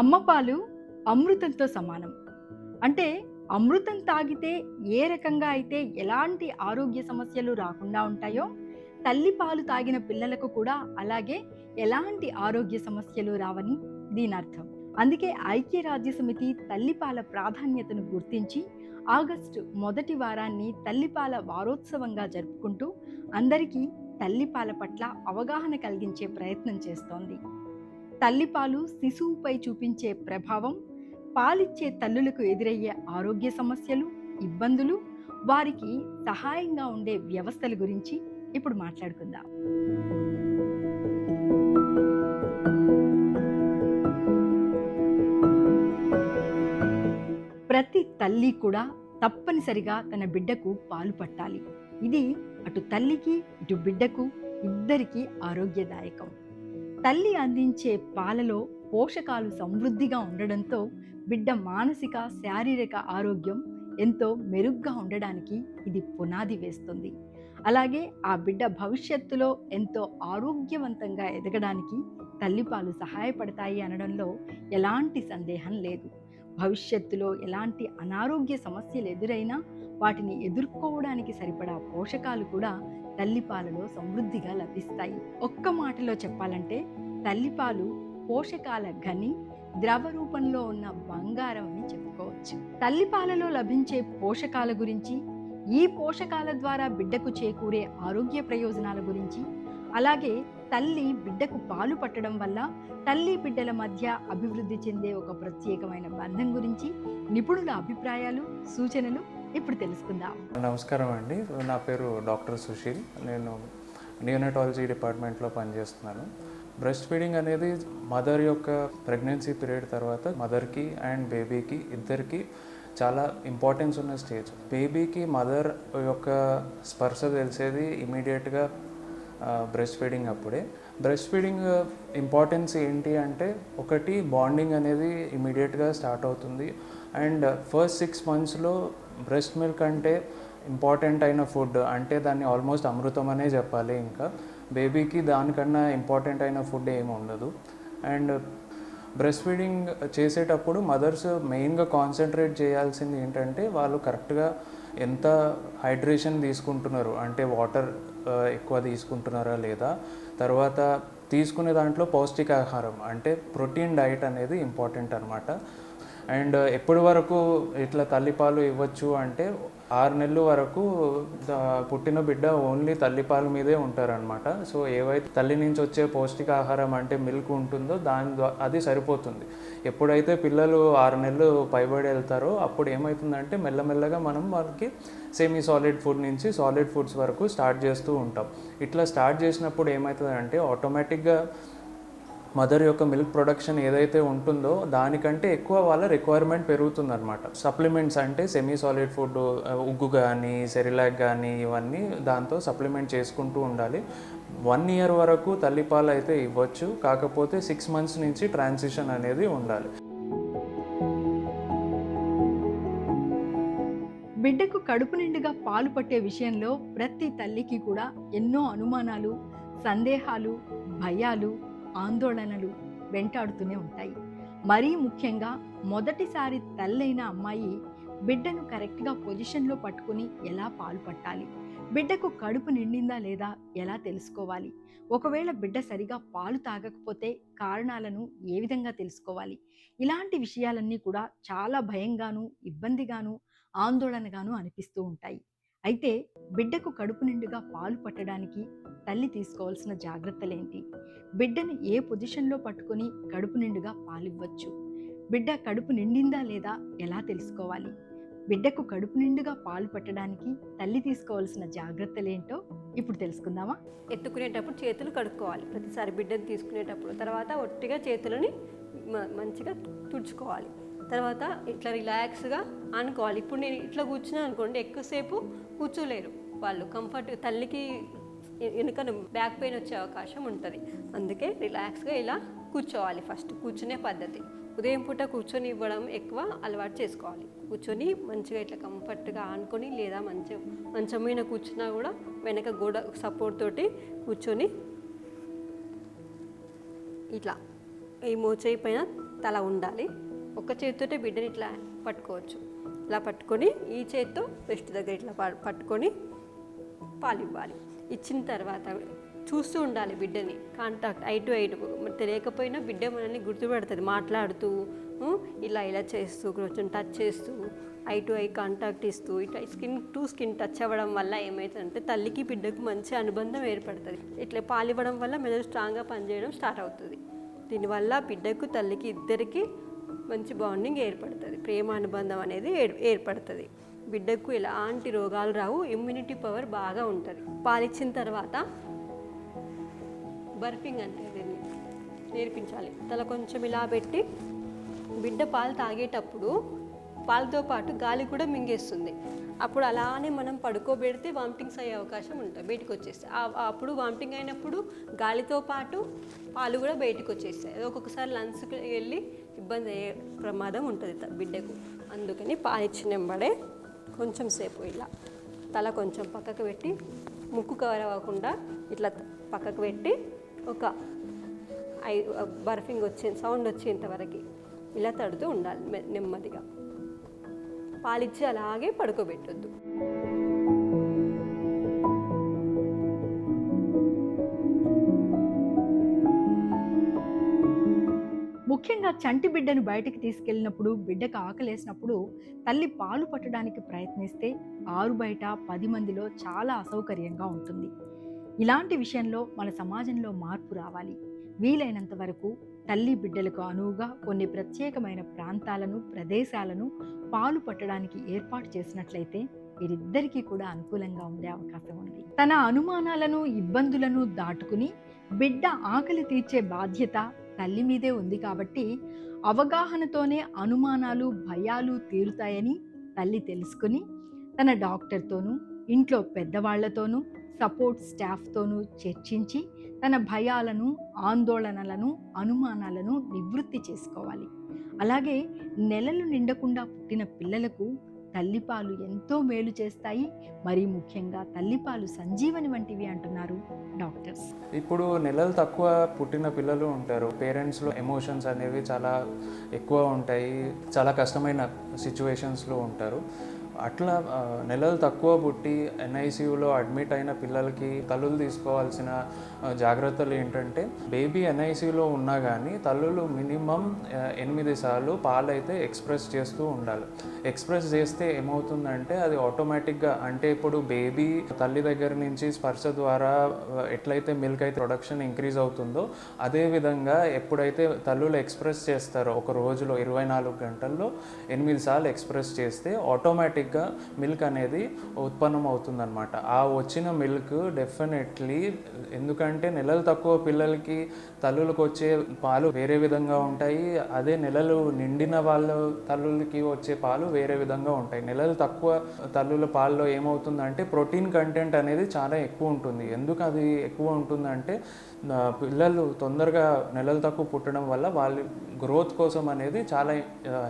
అమ్మపాలు అమృతంతో సమానం. అంటే అమృతం తాగితే ఏ రకంగా అయితే ఎలాంటి ఆరోగ్య సమస్యలు రాకుండా ఉంటాయో తల్లి పాలు తాగిన పిల్లలకు కూడా అలాగే ఎలాంటి ఆరోగ్య సమస్యలు రావని దీని అర్థం. అందుకే ఐక్యరాజ్య సమితి తల్లిపాల ప్రాధాన్యతను గుర్తించి ఆగస్టు మొదటి వారాన్ని తల్లిపాల వారోత్సవంగా జరుపుకుంటూ అందరికీ తల్లిపాల పట్ల అవగాహన కలిగించే ప్రయత్నం చేస్తోంది. తల్లిపాలు శిశువుపై చూపించే ప్రభావం పాలిచ్చే తల్లులకు ఎదురయ్యే ఆరోగ్య సమస్యలు ఇబ్బందులు వారికి సహాయంగా ఉండే వ్యవస్థల గురించి ఇప్పుడు మాట్లాడుకుందాం. ప్రతి తల్లి కూడా తప్పనిసరిగా తన బిడ్డకు పాలు పట్టాలి. ఇది అటు తల్లికి ఇటు బిడ్డకు ఇద్దరికీ ఆరోగ్యదాయకం. తల్లి అందించే పాలలో పోషకాలు సమృద్ధిగా ఉండడంతో బిడ్డ మానసిక శారీరక ఆరోగ్యం ఎంతో మెరుగ్గా ఉండడానికి ఇది పునాది వేస్తుంది. అలాగే ఆ బిడ్డ భవిష్యత్తులో ఎంతో ఆరోగ్యవంతంగా ఎదగడానికి తల్లిపాలు సహాయపడతాయి అనడంలో ఎలాంటి సందేహం లేదు. భవిష్యత్తులో ఎలాంటి అనారోగ్య సమస్యలు ఎదురైనా వాటిని ఎదుర్కోవడానికి సరిపడా పోషకాలు కూడా తల్లిపాలలో సమృద్ధిగా లభిస్తాయి. ఒక్క మాటలో చెప్పాలంటే తల్లిపాలు పోషకాల గని ద్రవ రూపంలో ఉన్న బంగారం అని చెప్పుకోవచ్చు. తల్లిపాలలో లభించే పోషకాల గురించి ఈ పోషకాల ద్వారా బిడ్డకు చేకూరే ఆరోగ్య ప్రయోజనాల గురించి అలాగే తల్లి బిడ్డకు పాలు పట్టడం వల్ల తల్లి బిడ్డల మధ్య అభివృద్ధి చెందే ఒక ప్రత్యేకమైన బంధం గురించి నిపుణుల అభిప్రాయాలు సూచనలు ఇప్పుడు తెలుసుకుందాం. నమస్కారం అండి. నా పేరు డాక్టర్ సుశీల్. నేను నియోనటాలజీ డిపార్ట్మెంట్లో పనిచేస్తున్నాను. బ్రెస్ట్ ఫీడింగ్ అనేది మదర్ యొక్క ప్రెగ్నెన్సీ పీరియడ్ తర్వాత మదర్కి అండ్ బేబీకి ఇద్దరికి చాలా ఇంపార్టెన్స్ ఉన్న స్టేజ్ బేబీకి మదర్ యొక్క స్పర్శ తెలిసేది ఇమీడియట్గా బ్రెస్ట్ ఫీడింగ్ అప్పుడే. బ్రెస్ట్ ఫీడింగ్ ఇంపార్టెన్స్ ఏంటి అంటే ఒకటి బాండింగ్ అనేది ఇమీడియట్గా స్టార్ట్ అవుతుంది. అండ్ ఫస్ట్ సిక్స్ మంత్స్లో బ్రెస్ట్ మిల్క్ అంటే ఇంపార్టెంట్ అయిన ఫుడ్. అంటే దాన్ని ఆల్మోస్ట్ అమృతం అనే చెప్పాలి ఇంకా. బేబీకి దానికన్నా ఇంపార్టెంట్ అయిన ఫుడ్ ఏమి ఉండదు. అండ్ బ్రెస్ట్ ఫీడింగ్ చేసేటప్పుడు మదర్స్ మెయిన్గా కాన్సన్ట్రేట్ చేయాల్సింది ఏంటంటే వాళ్ళు కరెక్ట్గా ఎంత హైడ్రేషన్ తీసుకుంటున్నారు. అంటే వాటర్ ఎక్కువ తీసుకుంటున్నారా లేదా? తర్వాత తీసుకునే దాంట్లో పౌష్టికాహారం. అంటే ప్రోటీన్ డైట్ అనేది ఇంపార్టెంట్ అనమాట అండ్ ఎప్పటి వరకు ఇట్లా తల్లిపాలు ఇవ్వచ్చు అంటే ఆరు నెలల వరకు పుట్టిన బిడ్డ ఓన్లీ తల్లిపాల మీదే ఉంటారనమాట సో ఏవైతే తల్లి నుంచి వచ్చే పౌష్టికాహారం అంటే మిల్క్ ఉంటుందో దాని ద్వారా అది సరిపోతుంది. ఎప్పుడైతే పిల్లలు ఆరు నెలలు పైబడి వెళ్తారో అప్పుడు ఏమవుతుందంటే మెల్లమెల్లగా మనం వాళ్ళకి సెమీ సాలిడ్ ఫుడ్ నుంచి సాలిడ్ ఫుడ్స్ వరకు స్టార్ట్ చేస్తూ ఉంటాం. ఇట్లా స్టార్ట్ చేసినప్పుడు ఏమవుతుందంటే ఆటోమేటిక్గా మదర్ యొక్క మిల్క్ ప్రొడక్షన్ ఏదైతే ఉంటుందో దానికంటే ఎక్కువ వాళ్ళ రిక్వైర్మెంట్ పెరుగుతుందన్నమాట. సప్లిమెంట్స్ అంటే సెమీ సాలిడ్ ఫుడ్ ఉగ్గు కానీ సెరిలాక్ కానీ ఇవన్నీ దాంతో సప్లిమెంట్ చేసుకుంటూ ఉండాలి. వన్ ఇయర్ వరకు తల్లిపాలు అయితే ఇవ్వచ్చు. కాకపోతే సిక్స్ మంత్స్ నుంచి ట్రాన్సిషన్ అనేది ఉండాలి. బిడ్డకు కడుపు నిండుగా పాలు పట్టే విషయంలో ప్రతి తల్లికి కూడా ఎన్నో అనుమానాలు సందేహాలు భయాలు ఆందోళనలు వెంటాడుతూనే ఉంటాయి. మరీ ముఖ్యంగా మొదటిసారి తల్లైన అమ్మాయి బిడ్డను కరెక్ట్గా పొజిషన్లో పట్టుకుని ఎలా పాలు పట్టాలి? బిడ్డకు కడుపు నిండిందా లేదా ఎలా తెలుసుకోవాలి? ఒకవేళ బిడ్డ సరిగా పాలు తాగకపోతే కారణాలను ఏ విధంగా తెలుసుకోవాలి? ఇలాంటి విషయాలన్నీ కూడా చాలా భయంగాను ఇబ్బందిగాను ఆందోళనగాను అనిపిస్తూ ఉంటాయి. అయితే బిడ్డకు కడుపు నిండుగా పాలు పట్టడానికి తల్లి తీసుకోవాల్సిన జాగ్రత్తలేంటి? బిడ్డను ఏ పొజిషన్లో పట్టుకొని కడుపు నిండుగా పాలివ్వచ్చు? బిడ్డ కడుపు నిండిందా లేదా ఎలా తెలుసుకోవాలి? బిడ్డకు కడుపు నిండుగా పాలు పట్టడానికి తల్లి తీసుకోవాల్సిన జాగ్రత్తలేంటో ఇప్పుడు తెలుసుకుందామా? ఎత్తుకునేటప్పుడు చేతులు కడుక్కోవాలి. ప్రతిసారి బిడ్డను తీసుకునేటప్పుడు తర్వాత ఒట్టిగా చేతులని మంచిగా తుడుచుకోవాలి. తర్వాత ఇట్లా రిలాక్స్గా అనుకోవాలి. ఇప్పుడు నేను ఇట్లా కూర్చున్నా అనుకోండి ఎక్కువసేపు కూర్చోలేరు వాళ్ళు. కంఫర్ట్ తల్లికి వెనుక బ్యాక్ పెయిన్ వచ్చే అవకాశం ఉంటుంది. అందుకే రిలాక్స్గా ఇలా కూర్చోవాలి ఫస్ట్ కూర్చునే పద్ధతి. ఉదయం పూట కూర్చొని ఇవ్వడం ఎక్కువ అలవాటు చేసుకోవాలి. కూర్చొని మంచిగా ఇట్లా కంఫర్ట్గా ఆనుకొని లేదా మంచి మంచం మీద కూర్చున్నా కూడా వెనక గోడ సపోర్ట్ తోటి కూర్చొని ఇట్లా. ఈ మోచేయి పైన తల ఉండాలి. ఒక చేతితోటే బిడ్డని ఇట్లా పట్టుకోవచ్చు. ఇలా పట్టుకొని ఈ చేతితో వెస్ట్ దగ్గర ఇట్లా ప- పట్టుకొని పాలు ఇవ్వాలి. ఇచ్చిన తర్వాత చూస్తూ ఉండాలి బిడ్డని. కాంటాక్ట్ ఐ టు తెలియకపోయినా బిడ్డ మనల్ని గుర్తుపెడుతుంది. మాట్లాడుతూ ఇలా ఇలా చేస్తూ కొంచెం టచ్ చేస్తూ ఐ టు ఐ కాంటాక్ట్ ఇస్తూ ఇట్లా స్కిన్ టు స్కిన్ టచ్ అవ్వడం వల్ల ఏమవుతుందంటే తల్లికి బిడ్డకు మంచి అనుబంధం ఏర్పడుతుంది. ఇట్లా పాలు ఇవ్వడం వల్ల మెదడు స్ట్రాంగ్గా పనిచేయడం స్టార్ట్ అవుతుంది. దీనివల్ల బిడ్డకు తల్లికి ఇద్దరికి మంచి బాండింగ్ ఏర్పడుతుంది. ప్రేమ అనుబంధం అనేది ఏర్ ఏర్పడుతుంది. బిడ్డకు ఎలాంటి రోగాలు రావు ఇమ్యూనిటీ పవర్ బాగా ఉంటుంది. పాలిచ్చిన తర్వాత బర్పింగ్ అంటే దీన్ని నేర్పించాలి. తల కొంచెం ఇలా పెట్టి బిడ్డ పాలు తాగేటప్పుడు పాలతో పాటు గాలి కూడా మింగేస్తుంది. అప్పుడు అలానే మనం పడుకోబెడితే వామిటింగ్స్ అయ్యే అవకాశం ఉంటుంది. బయటకు వచ్చేస్తాయి అప్పుడు వామిటింగ్ అయినప్పుడు గాలితో పాటు పాలు కూడా బయటకు వచ్చేస్తాయి. అది ఒక్కొక్కసారి లంగ్స్కి వెళ్ళి ఇబ్బంది అయ్యే ప్రమాదం ఉంటుంది బిడ్డకు. అందుకని పాలిచ్చిన వెంబడే కొంచెం సేపు ఇలా తల కొంచెం పక్కకు పెట్టి ముక్కు కవర్ అవ్వకుండా ఇట్లా పక్కకు పెట్టి ఒక ఐ బర్ఫింగ్ వచ్చే సౌండ్ వచ్చేంతవరకు ఇలా తడుతూ ఉండాలి నెమ్మదిగా. పాలిచ్చి అలాగే పడుకోబెట్టొద్దు. ముఖ్యంగా చంటి బిడ్డను బయటకు తీసుకెళ్ళినప్పుడు బిడ్డకు ఆకలేసినప్పుడు తల్లి పాలు పట్టడానికి ప్రయత్నిస్తే ఆరు బయట పది మందిలో చాలా అసౌకర్యంగా ఉంటుంది. ఇలాంటి విషయంలో మన సమాజంలో మార్పు రావాలి. వీలైనంత వరకు తల్లి బిడ్డలకు అనువుగా కొన్ని ప్రత్యేకమైన ప్రాంతాలను ప్రదేశాలను పాలు పట్టడానికి ఏర్పాటు చేసినట్లయితే వీరిద్దరికీ కూడా అనుకూలంగా ఉండే అవకాశం ఉంది. తన అనుమానాలను ఇబ్బందులను దాటుకుని బిడ్డ ఆకలి తీర్చే బాధ్యత తల్లి మీదే ఉంది కాబట్టి అవగాహనతోనే అనుమానాలు భయాలు తీరుతాయని తల్లి తెలుసుకుని తన డాక్టర్తోనూ ఇంట్లో పెద్దవాళ్ళతోనూ సపోర్ట్ స్టాఫ్తోనూ చర్చించి తన భయాలను ఆందోళనలను అనుమానాలను నివృత్తి చేసుకోవాలి. అలాగే నెలలు నిండకుండా పుట్టిన పిల్లలకు తల్లిపాలు ఎంతో మేలు చేస్తాయి. మరీ ముఖ్యంగా తల్లిపాలు సంజీవని వంటివి అంటున్నారు డాక్టర్స్. ఇప్పుడు నెలలు తక్కువ పుట్టిన పిల్లలు ఉంటారు. పేరెంట్స్లో ఎమోషన్స్ అనేవి చాలా ఎక్కువ ఉంటాయి. చాలా కష్టమైన సిచ్యువేషన్స్లో ఉంటారు. అట్లా నెలలు తక్కువ పుట్టి ఎన్ఐసియులో అడ్మిట్ అయిన పిల్లలకి తల్లులు తీసుకోవాల్సిన జాగ్రత్తలు ఏంటంటే బేబీ ఎన్ఐసియులో ఉన్నా కానీ తల్లులు మినిమం ఎనిమిది సార్లు పాలైతే ఎక్స్ప్రెస్ చేస్తూ ఉండాలి. ఎక్స్ప్రెస్ చేస్తే ఏమవుతుందంటే అది ఆటోమేటిక్గా అంటే ఇప్పుడు బేబీ తల్లి దగ్గర నుంచి స్పర్శ ద్వారా ఎట్లయితే మిల్క్ అయితే ప్రొడక్షన్ ఇంక్రీజ్ అవుతుందో అదేవిధంగా ఎప్పుడైతే తల్లులు ఎక్స్ప్రెస్ చేస్తారో ఒక రోజులో ఇరవై నాలుగు గంటల్లో ఎనిమిది సార్లు ఎక్స్ప్రెస్ చేస్తే ఆటోమేటిక్గా మిల్క్ అనేది ఉత్పన్నం అవుతుందన్నమాట. ఆ వచ్చిన మిల్క్ డెఫినెట్లీ ఎందుకంటే నెలలు తక్కువ పిల్లలకి తల్లులకు వచ్చే పాలు వేరే విధంగా ఉంటాయి. అదే నెలలు నిండిన వాళ్ళ తల్లులకి వచ్చే పాలు వేరే విధంగా ఉంటాయి. నెలలు తక్కువ తల్లుల పాలలో ఏమవుతుందంటే ప్రోటీన్ కంటెంట్ అనేది చాలా ఎక్కువ ఉంటుంది. ఎందుకు అది ఎక్కువ ఉంటుందంటే పిల్లలు తొందరగా నెలలు తక్కువ పుట్టడం వల్ల వాళ్ళ గ్రోత్ కోసం అనేది చాలా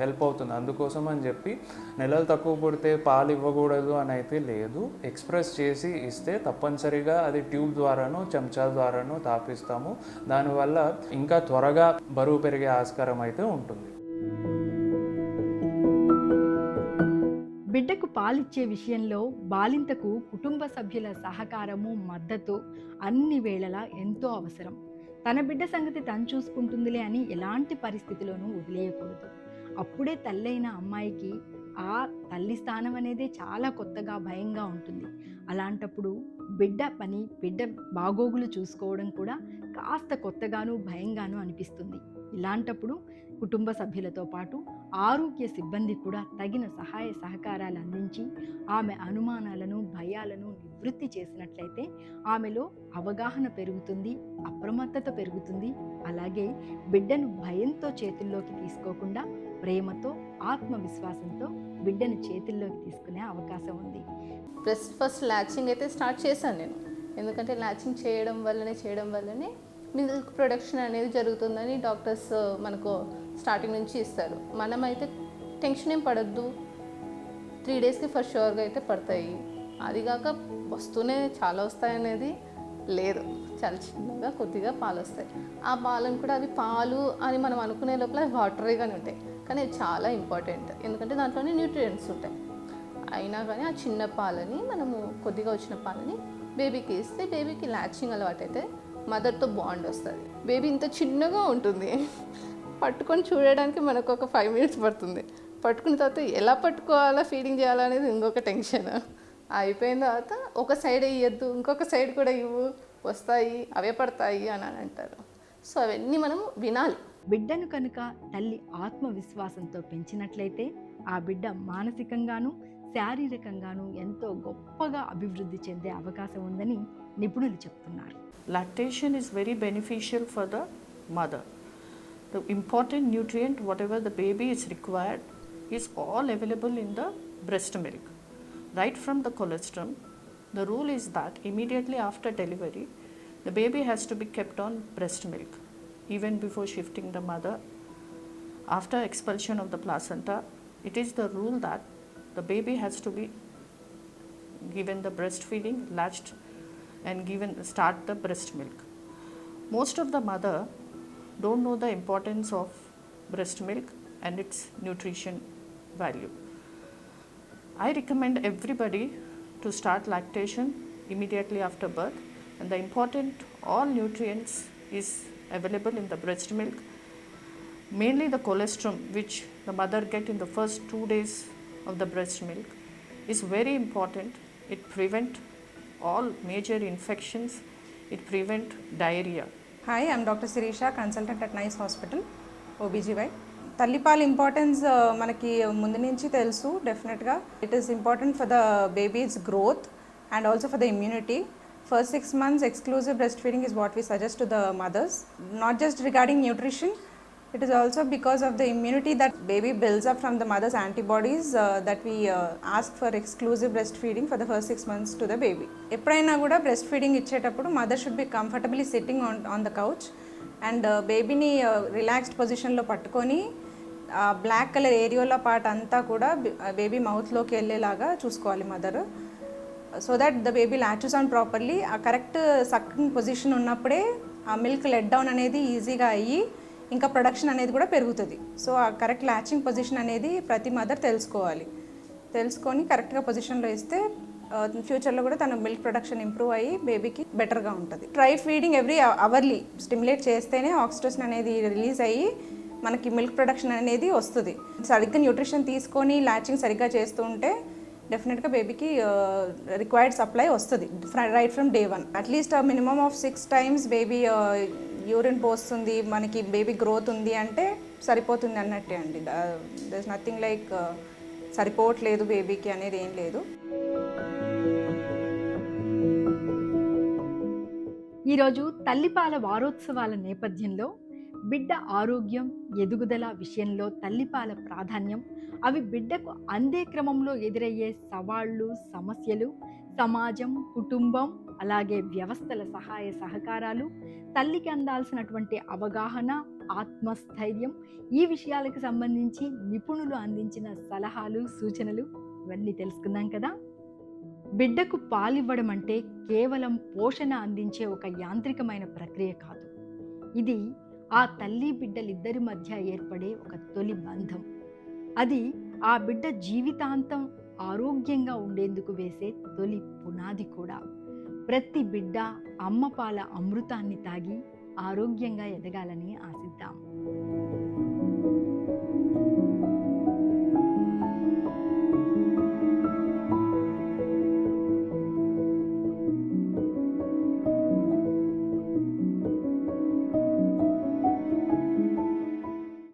హెల్ప్ అవుతుంది. అందుకోసం అని చెప్పి నెలలు తక్కువ పుడితే పాలు ఇవ్వకూడదు అని అయితే లేదు. ఎక్స్ప్రెస్ చేసి ఇస్తే తప్పనిసరిగా అది ట్యూబ్ ద్వారానో చెంచాల ద్వారానో తాపిస్తాము. దానివల్ల ఇంకా త్వరగా బరువు పెరిగే ఆస్కారం అయితే ఉంటుంది. బిడ్డకు పాలిచ్చే విషయంలో బాలింతకు కుటుంబ సభ్యుల సహకారము మద్దతు అన్ని వేళలా ఎంతో అవసరం. తన బిడ్డ సంగతి తను చూసుకుంటుందిలే అని ఎలాంటి పరిస్థితిలోనూ వదిలేయకూడదు. అప్పుడే తల్లైన అమ్మాయికి ఆ తల్లి స్థానం అనేది చాలా కొత్తగా భయంగా ఉంటుంది. అలాంటప్పుడు బిడ్డ పని బిడ్డ బాగోగులు చూసుకోవడం కూడా కాస్త కొత్తగాను భయంగాను అనిపిస్తుంది. ఇలాంటప్పుడు కుటుంబ సభ్యులతో పాటు ఆరోగ్య సిబ్బంది కూడా తగిన సహాయ సహకారాలు అందించి ఆమె అనుమానాలను భయాలను నివృత్తి చేసినట్లయితే ఆమెలో అవగాహన పెరుగుతుంది అప్రమత్తత పెరుగుతుంది. అలాగే బిడ్డను భయంతో చేతుల్లోకి తీసుకోకుండా ప్రేమతో ఆత్మవిశ్వాసంతో బిడ్డను చేతుల్లోకి తీసుకునే అవకాశం ఉంది. ఫస్ట్ ఫస్ట్ ల్యాచింగ్ అయితే స్టార్ట్ చేశాను నేను. ఎందుకంటే ల్యాచింగ్ చేయడం వల్లనే చేయడం వల్లనే మిల్క్ ప్రొడక్షన్ అనేది జరుగుతుందని డాక్టర్స్ మనకు స్టార్టింగ్ నుంచి ఇస్తారు. మనమైతే టెన్షన్ ఏం పడద్దు. త్రీ డేస్కి ఫస్ట్ షూర్గా అయితే పడతాయి. అదిగాక వస్తూనే చాలా వస్తాయనేది లేదు. చాలా చిన్నగా కొద్దిగా పాలు వస్తాయి. ఆ పాలను కూడా అవి పాలు అని మనం అనుకునే లోపల వాటరీగానే ఉంటాయి. కానీ అది చాలా ఇంపార్టెంట్ ఎందుకంటే దాంట్లోనే న్యూట్రియంట్స్ ఉంటాయి. అయినా కానీ ఆ చిన్న పాలని మనము కొద్దిగా వచ్చిన పాలని బేబీకి ఇస్తే బేబీకి లాచింగ్ అలవాటు అయితే మదర్తో బాండ్ వస్తుంది. బేబీ ఇంత చిన్నగా ఉంటుంది. పట్టుకొని చూడడానికి మనకు ఒక ఫైవ్ మినిట్స్ పడుతుంది. పట్టుకున్న తర్వాత ఎలా పట్టుకోవాలా ఫీడింగ్ చేయాలా అనేది ఇంకొక టెన్షన్ అయిపోయిన తర్వాత ఒక సైడ్ ఇవ్వద్దు ఇంకొక సైడ్ కూడా ఇవ్వు. వస్తాయి అవే పడతాయి అని అని అంటారు. సో అవన్నీ మనం వినాలి. బిడ్డను కనుక తల్లి ఆత్మవిశ్వాసంతో పెంచినట్లయితే ఆ బిడ్డ మానసికంగాను శారీరకంగాను ఎంతో గొప్పగా అభివృద్ధి చెందే అవకాశం ఉందని నిపుణులు చెప్తున్నారు. Lactation is very beneficial for the mother. The important nutrient, whatever the baby is required, is all available in the breast milk. Right from the colostrum, the rule is that immediately after delivery, the baby has to be kept on breast milk, even before shifting the mother. After expulsion of the placenta, it is the rule that the baby has to be given the breastfeeding, latched and given start the breast milk. Most of the mother don't know the importance of breast milk and its nutrition value. I recommend everybody to start lactation immediately after birth. And the important all nutrients is available in the breast milk. Mainly the colostrum which the mother get in the first 2 days of the breast milk is very important. It prevent all major infections. It prevent diarrhea hi I'm doctor Shirisha consultant at nice hospital OBGY తల్లిపాలు importance మనకి ముందు నుంచి తెలుసు డెఫినెట్గా it is important for the baby's growth and also for the immunity first six months exclusive breast feeding is what we suggest to the mothers not just regarding nutrition It is also because of the immunity that baby builds up from the mother's antibodies uh, that we uh, ask for exclusive breastfeeding for the first six months to the baby. ఎప్పుడైనా కూడా breast feeding ఇచ్చేటప్పుడు mother should be comfortably sitting on on the couch and బేబీని relaxed పొజిషన్లో పట్టుకొని black colour ఏరియోలో part అంతా కూడా baby మౌత్లోకి వెళ్ళేలాగా చూసుకోవాలి mother so that the baby latches on properly ఆ కరెక్ట్ సక్కింగ్ పొజిషన్ ఉన్నప్పుడే ఆ మిల్క్ లెట్ డౌన్ అనేది ఈజీగా అయ్యి ఇంకా ప్రొడక్షన్ అనేది కూడా పెరుగుతుంది. సో ఆ కరెక్ట్ లాచింగ్ పొజిషన్ అనేది ప్రతి మదర్ తెలుసుకోవాలి. తెలుసుకొని కరెక్ట్గా పొజిషన్లో ఇస్తే ఫ్యూచర్లో కూడా తన మిల్క్ ప్రొడక్షన్ ఇంప్రూవ్ అయ్యి బేబీకి బెటర్గా ఉంటుంది. Try feeding every hourly stimulate చేస్తేనే ఆక్సిటోసిన్ అనేది రిలీజ్ అయ్యి మనకి మిల్క్ ప్రొడక్షన్ అనేది వస్తుంది. సరిగ్గా న్యూట్రిషన్ తీసుకొని లాచింగ్ సరిగ్గా చేస్తూ ఉంటే డెఫినెట్గా బేబీకి రిక్వైర్డ్ సప్లై వస్తుంది. Right from day one at least minimum of six times baby urine పోస్తుంది మనకి బేబీ గ్రోత్ ఉంది అంటే సరిపోతుంది అన్నట్టే అండి. దర్ నథింగ్ లైక్ సరిపోవట్లేదు బేబీకి అనేది ఏం లేదు. ఈరోజు తల్లిపాల వారోత్సవాల నేపథ్యంలో బిడ్డ ఆరోగ్యం ఎదుగుదల విషయంలో తల్లిపాల ప్రాధాన్యం అవి బిడ్డకు అందే క్రమంలో ఎదురయ్యే సవాళ్ళు సమస్యలు సమాజం కుటుంబం అలాగే వ్యవస్థల సహాయ సహకారాలు తల్లికి అందాల్సినటువంటి అవగాహన ఆత్మస్థైర్యం ఈ విషయాలకు సంబంధించి నిపుణులు అందించిన సలహాలు సూచనలు ఇవన్నీ తెలుసుకున్నాం కదా. బిడ్డకు పాలివ్వడం అంటే కేవలం పోషణ అందించే ఒక యాంత్రికమైన ప్రక్రియ కాదు. ఇది ఆ తల్లి బిడ్డలిద్దరి మధ్య ఏర్పడే ఒక తొలి బంధం. అది ఆ బిడ్డ జీవితాంతం ఆరోగ్యంగా ఉండేందుకు వేసే తొలి పునాది కూడా. ప్రతి బిడ్డ అమ్మ పాల అమృతాన్ని తాగి ఆరోగ్యంగా ఎదగాలని ఆశిద్దాం.